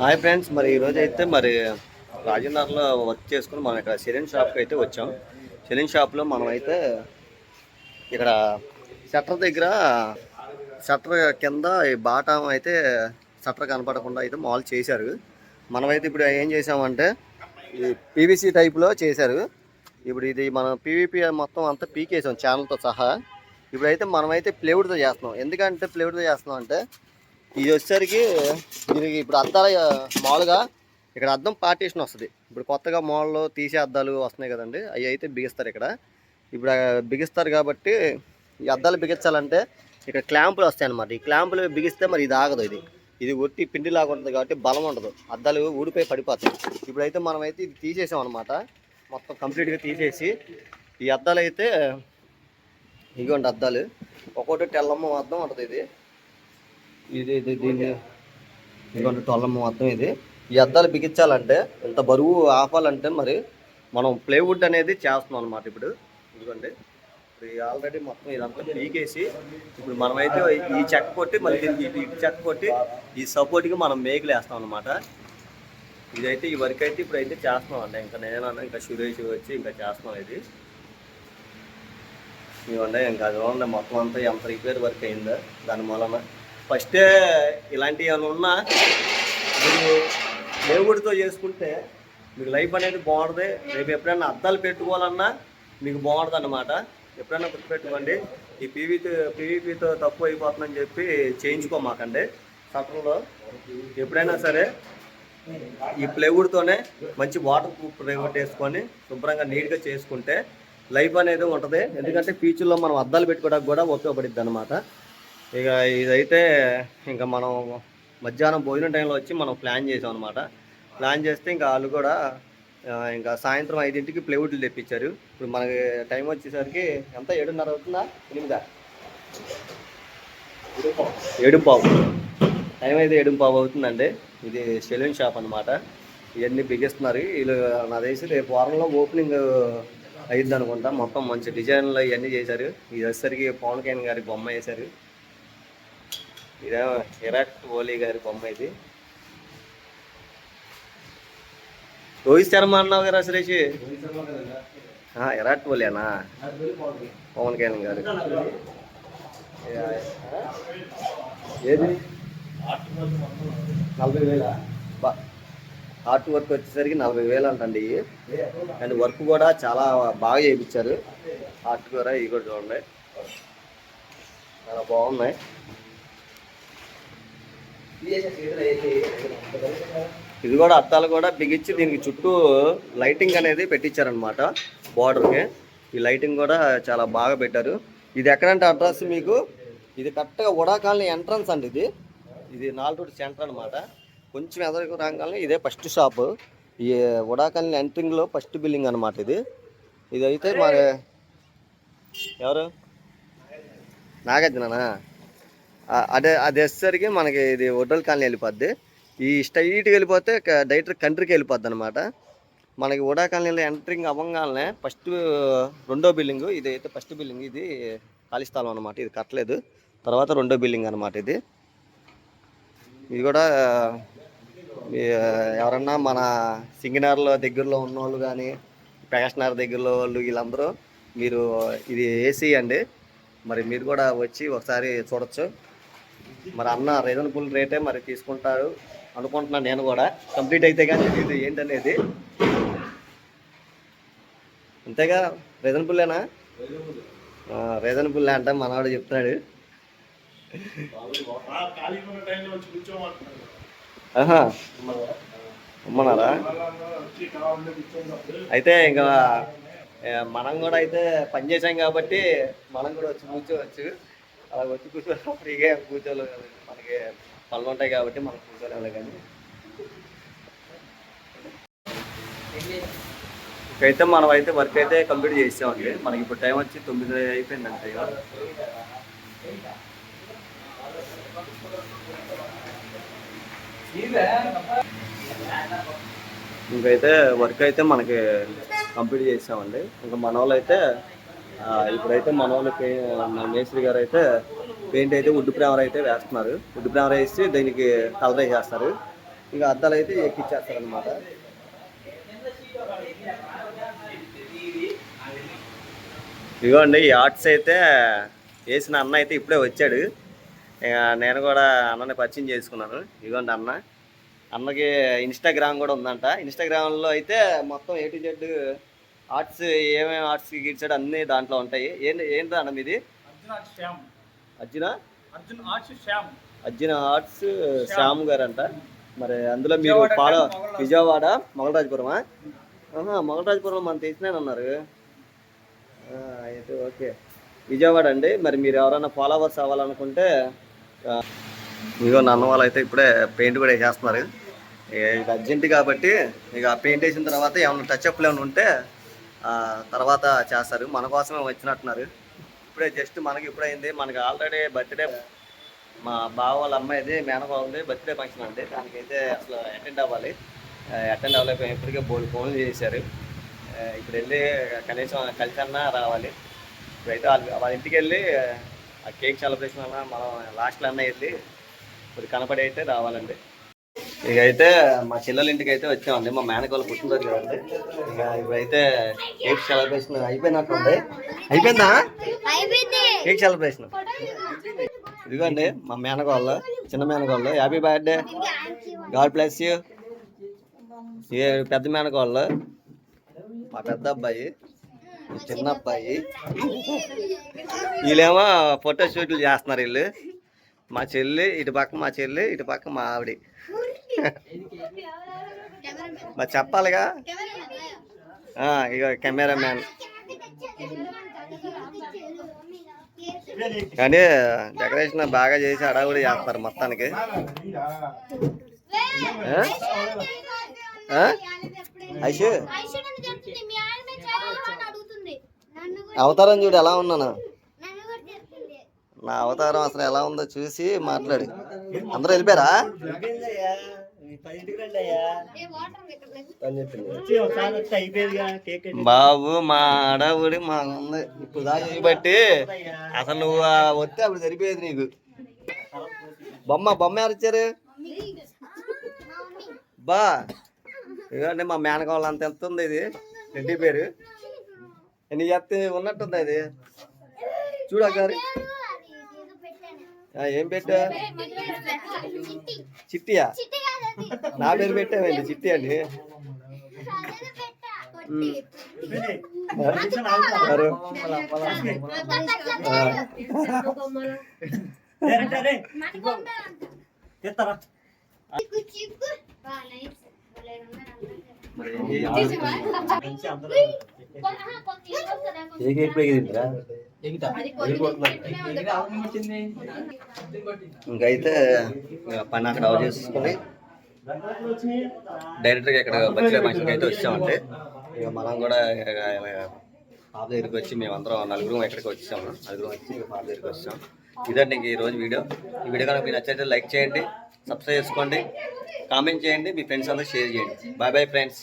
Hi friends మరి ఈరోజు అయితే మరి రాజేంద్రలో వర్క్ చేసుకుని మనం ఇక్కడ సెలూన్ షాప్కి అయితే వచ్చాం. సెలూన్ షాప్లో మనం అయితే ఇక్కడ షట్టర్ దగ్గర షట్టర్ కింద ఈ బాటం అయితే షట్టర్ కనపడకుండా అయితే మాల్ చేశారు. మనమైతే ఇప్పుడు ఏం చేసామంటే ఈ పీవీసీ టైప్లో చేశారు. ఇప్పుడు ఇది మనం పీవీపీ మొత్తం అంతా పీకేసాం ఛానల్తో సహా. ఇప్పుడైతే మనమైతే ప్లేవుడ్తో చేస్తున్నాం. ఎందుకంటే ప్లేవుడ్తో చేస్తున్నాం అంటే ఇది వచ్చేసరికి దీనికి ఇప్పుడు అద్దాల మామూలుగా ఇక్కడ అద్దం పార్టీషన్ వస్తుంది. ఇప్పుడు కొత్తగా మోడల్లో తీసే అద్దాలు వస్తున్నాయి కదండి అవి అయితే బిగిస్తారు ఇక్కడ. ఇప్పుడు బిగిస్తారు కాబట్టి ఈ అద్దాలు బిగించాలంటే ఇక్కడ క్లాంపులు వస్తాయి అన్నమాట ఈ క్లాంపులు బిగిస్తే మరి ఇది ఆగదు ఇది. ఇది ఒట్టి పిండి లాగా ఉంటుంది కాబట్టి బలం ఉండదు. అద్దాలు ఊడిపోయి పడిపోతాయి. ఇప్పుడైతే మనమైతే ఇది తీసేసాం అనమాట మొత్తం కంప్లీట్గా తీసేసి ఈ అద్దాలు అయితే ఇదిగోండి అద్దాలు. ఒక్కొక్కటి తెల్లమ్మ అద్దం ఉంటుంది ఇది. ఇది ఇది దీన్ని. ఇదిగోండి తొల్లమ్మ మొత్తం ఇది. ఈ అద్దాలు బిగించాలంటే ఇంత బరువు ఆపాలంటే మరి మనం ప్లేవుడ్ అనేది చేస్తున్నాం అనమాట ఇప్పుడు. ఇదిగోండి. ఇప్పుడు ఆల్రెడీ మొత్తం ఇదంతా పీకేసి ఇప్పుడు మనమైతే ఈ చెక్క కొట్టి మళ్ళీ దీనికి ఇటు చెక్క కొట్టి ఈ సపోర్ట్కి మనం మేకులు వేస్తాం అనమాట ఇదైతే ఈ వర్క్ అయితే ఇప్పుడు అయితే చేస్తున్నాం అండి. ఇంకా నేను ఇంకా సురేష్ వచ్చి ఇంకా చేస్తున్నాం ఇది. ఇవ్వండి ఇంకా అది మొత్తం అంతా ఎంత రిపేర్ వర్క్ అయిందో దాని మూలన. ఫస్టే ఇలాంటివి ఏమైనా ఉన్నా మీరు దేవుడితో చేసుకుంటే మీకు లైఫ్ అనేది బాగుంటుంది. రేపు ఎప్పుడైనా అద్దాలు పెట్టుకోవాలన్నా మీకు బాగుంటుంది అన్నమాట ఎప్పుడైనా గుర్తుపెట్టుకోండి. ఈ పీవీతో పీవీపీతో తక్కువ అయిపోతుందని చెప్పి చేయించుకోమాకండి. సటన్లో ఎప్పుడైనా సరే ఈ ప్లేవుడ్తోనే మంచి వాటర్ ప్రూఫ్ ప్లేవుడ్ వేసుకొని శుభ్రంగా నీట్గా చేసుకుంటే లైఫ్ అనేది ఉంటుంది. ఎందుకంటే ఫ్యూచర్లో మనం అద్దాలు పెట్టుకోవడానికి కూడా ఉపయోగపడుద్ది అనమాట ఇక ఇదైతే ఇంకా మనం మధ్యాహ్నం భోజనం టైంలో వచ్చి మనం ప్లాన్ చేసాం అనమాట ప్లాన్ చేస్తే ఇంకా వాళ్ళు కూడా ఇంకా సాయంత్రం ఐదింటికి ప్లేవుడ్లు తెప్పించారు. ఇప్పుడు మనకి టైం వచ్చేసరికి ఎంత? ఏడున్నర అవుతుందా? ఎనిమిదా? ఏడుపావు టైం అయితే ఏడుపావు అవుతుందండి. ఇది సెలూన్ షాప్ అనమాట ఇవన్నీ బిగిస్తున్నారు వీళ్ళు నా తెలిసి రేపు వారంలో ఓపెనింగ్ అయ్యిందనుకుంటా అనుకుంటా. మొత్తం మంచి డిజైన్లు ఇవన్నీ చేశారు. ఇది వచ్చేసరికి పవన్ కళ్యాణ్ గారి బొమ్మ వేశారు. ఇదేమో విరాట్ కోహ్లీ గారి బొమ్మ ఇది. రోహిత్ శర్మ అన్నావు కదా సురేష్? విరాట్ కోహ్లీనా పవన్ కళ్యాణ్ గారు. ఏది నలభై వేల? బా ఆర్ట్ వర్క్ వచ్చేసరికి నలభై వేలు అంటండి. ఇవి అండ్ వర్క్ కూడా చాలా బాగా చేయించారు. ఆర్ట్ కూడా ఇవి కూడా చూడండి. చాలా బాగున్నాయి. ఇది కూడా అత్తాలు కూడా బిగించి దీనికి చుట్టూ లైటింగ్ అనేది పెట్టించారనమాట బార్డర్కి. ఈ లైటింగ్ కూడా చాలా బాగా పెట్టారు. ఇది ఎక్కడంటే అడ్రస్ మీకు ఇది కరెక్ట్గా ఉడా కాలనీ ఎంట్రన్స్ అండి ఇది. ఇది నాలుగు సెంటర్ అనమాట కొంచెం ఎదరికి రాగానే ఇదే ఫస్ట్ షాప్. ఈ ఉడా కాలనీ ఎంట్రింగ్లో ఫస్ట్ బిల్డింగ్ అనమాట ఇది. ఇది అయితే మరి ఎవరు? నాగార్జుననా? అదే అది వచ్చేసరికి మనకి ఇది ఒడ్రల్ కాలనీ వెళ్ళిపోద్ది. ఈ స్ట్రైట్కి వెళ్ళిపోతే డైరెక్ట్ కంట్రీకి వెళ్ళిపోద్ది అనమాట మనకి ఉడా కాలనీలో ఎంట్రింగ్ అవ్వగానే ఫస్ట్ రెండో బిల్డింగ్ ఇది అయితే ఫస్ట్ బిల్డింగ్ ఇది ఖాళీ స్థలం అనమాట ఇది కట్టలేదు. తర్వాత రెండో బిల్డింగ్ అనమాట ఇది. ఇది కూడా ఎవరన్నా మన సింగనార్లో దగ్గరలో ఉన్న వాళ్ళు కానీ ప్రకాష్నగర్ దగ్గరలో వాళ్ళు వీళ్ళందరూ మీరు ఇది ఏసీ అండి. మరి మీరు కూడా వచ్చి ఒకసారి చూడొచ్చు. మరి అన్న రీజనబుల్ రేటే మరి తీసుకుంటారు అనుకుంటున్నాను నేను కూడా. కంప్లీట్ అయితే కానీ ఇది ఏంటనేది? అంతేగా రీజనబుల్లేనా రీజనబుల్ అంటే మనవాడు చెప్తాడు ఆహా అమ్మన్నారా అయితే ఇంకా మనం కూడా అయితే పని చేసాం కాబట్టి మనం కూడా వచ్చి కూర్చోవచ్చు. అలా వచ్చి కూర్చో ఫ్రీగా కూర్చోలేదు మనకి పనులు ఉంటాయి కాబట్టి మనం కూర్చోలేము కానీ. ఇకైతే మనం అయితే వర్క్ అయితే కంప్లీట్ చేసామండి మనకి ఇప్పుడు టైం వచ్చి తొమ్మిది అయిపోయిందంటే ఇక. ఇంకైతే వర్క్ అయితే మనకి కంప్లీట్ చేసామండి ఇంకా మన వాళ్ళు అయితే ఇప్పుడైతే మన వాళ్ళు మన మేస్త్రి గారు అయితే పెయింట్ అయితే వుడ్ ప్రేమర్ అయితే వేస్తున్నారు. వుడ్ ప్రేమర్ వేసి దీనికి కలర్ వేసేస్తారు. ఇక అద్దాలు అయితే ఎక్కిచ్చేస్తారనమాట ఇదిగోండి ఈ ఆర్ట్స్ అయితే వేసిన అన్న అయితే ఇప్పుడే వచ్చాడు. ఇక నేను కూడా అన్నని పరిచయం చేసుకున్నాను. ఇదిగోండి అన్న. అన్నకి ఇన్స్టాగ్రామ్ కూడా ఉందంట. ఇన్స్టాగ్రామ్లో అయితే మొత్తం ఏ టు జెడ్ ఆర్ట్స్ ఏమేమి ఆర్ట్స్ గీడ్చాడు అన్నీ దాంట్లో ఉంటాయి. ఏంటి ఏంటి అన్న మీది? Arjun arts Shyam. Arjuna? Arts Shyam. Arjuna arts Shyam. గారు అంట మరి అందులో మీరు మొగలరాజు. విజయవాడ మొగలరాజపురమా మొగలరాజపురం మనం తెలిసినానన్నారు ఆ, అయితే ఓకే. విజయవాడ అండి. మరి మీరు ఎవరైనా ఫాలోవర్స్ అవ్వాలనుకుంటే ఇదిగో నన్న వాళ్ళు అయితే ఇప్పుడే పెయింట్ కూడా వేసేస్తున్నారు. ఇది అర్జెంట్ కాబట్టి ఇక పెయింట్ వేసిన తర్వాత ఏమైనా టచ్ అప్లు ఏమైనా ఉంటే తర్వాత చేస్తారు. మన కోసమే వచ్చినట్టున్నారు. ఇప్పుడే జస్ట్ మనకి ఇప్పుడైంది. మనకి ఆల్రెడీ బర్త్డే మా బావ వాళ్ళ అమ్మాయిది మేనబాబుది బర్త్డే ఫంక్షన్ అండి. దానికైతే అసలు అటెండ్ అవ్వాలి. అటెండ్ అవ్వలేకపోయి ఇప్పటికే బోల్ ఫోన్లు చేశారు. ఇప్పుడు వెళ్ళి కనీసం కలిసన్నా రావాలి. ఇప్పుడైతే వాళ్ళ వాళ్ళ ఇంటికి వెళ్ళి ఆ కేక్ సెలబ్రేషన్ అన్నా మనం లాస్ట్లో అన్న వెళ్ళి ఇప్పుడు కనపడి అయితే రావాలండి. ఇక అయితే మా చెల్లెల ఇంటికి అయితే వచ్చామండి. మా మేనకోళ్ళు పుట్టినరోజు కదండి. ఇక ఇప్పుడైతే కేక్ సెలబ్రేషన్ అయిపోయినట్టుంది అయిపోయిందా? కేక్ సెలబ్రేషన్ ఇదిగోండి మా మేనగోళ్ళు చిన్న మేనగోళ్ళు happy birthday God bless you ఏ పెద్ద మేనగోళ్ళు మా పెద్ద అబ్బాయి చిన్న అబ్బాయి. వీళ్ళేమో ఫోటో షూట్లు చేస్తున్నారు వీళ్ళు. మా చెల్లి ఇటు పక్క మా చెల్లి ఇటు పక్క మా ఆవిడ. మరి చెప్పాలిగా? ఇక కెమెరామ్యాన్. కానీ డెకరేషన్ బాగా చేసి హడావుడి చేస్తారు మొత్తానికి? ఐషు? అవతారం చూడు ఎలా ఉన్నాను? నా అవతారం అసలు ఎలా ఉందో చూసి మాట్లాడు. అందరూ వెళ్ళిపోయారా? బాబు మా అడవుడి మా ఉంది ఇప్పుడు దాని బట్టి అసలు నువ్వు వస్తే అప్పుడు సరిపోయేది నీకు. బొమ్మ బొమ్మ ఎవరు బా ఇదిగోండి మా మేనకాళ్ళ అంత ఎంత ఉంది ఇది? రెడ్డి పేరు. నీ చెప్తే ఉన్నట్టుంది అది చూడగారు ఏం పెట్టా చిట్టియా నా పేరు పెట్టామండి చిట్టి అండి ఎవరు? ఆ. మరి ఏం చేయాలి? ఏ కేక్ పెరిగిందిరా ఇంకైతే ఇక పని అక్కడ ఆఫ్ చేసుకుని డైరెక్ట్గా ఇక్కడ బర్త్డే ఫంక్షన్కి అయితే వచ్చామంటే ఇక మనం కూడా పాప దగ్గరికి వచ్చి మేమందరం నలుగురు ఎక్కడికి వచ్చాము నలుగురు వచ్చి పాప దగ్గరికి వచ్చాం. ఇదండి ఇంక ఈరోజు వీడియో. ఈ వీడియో కనుక మీకు నచ్చైతే లైక్ చేయండి సబ్స్క్రైబ్ చేసుకోండి కామెంట్ చేయండి మీ ఫ్రెండ్స్ అందరూ షేర్ చేయండి. Bye bye friends.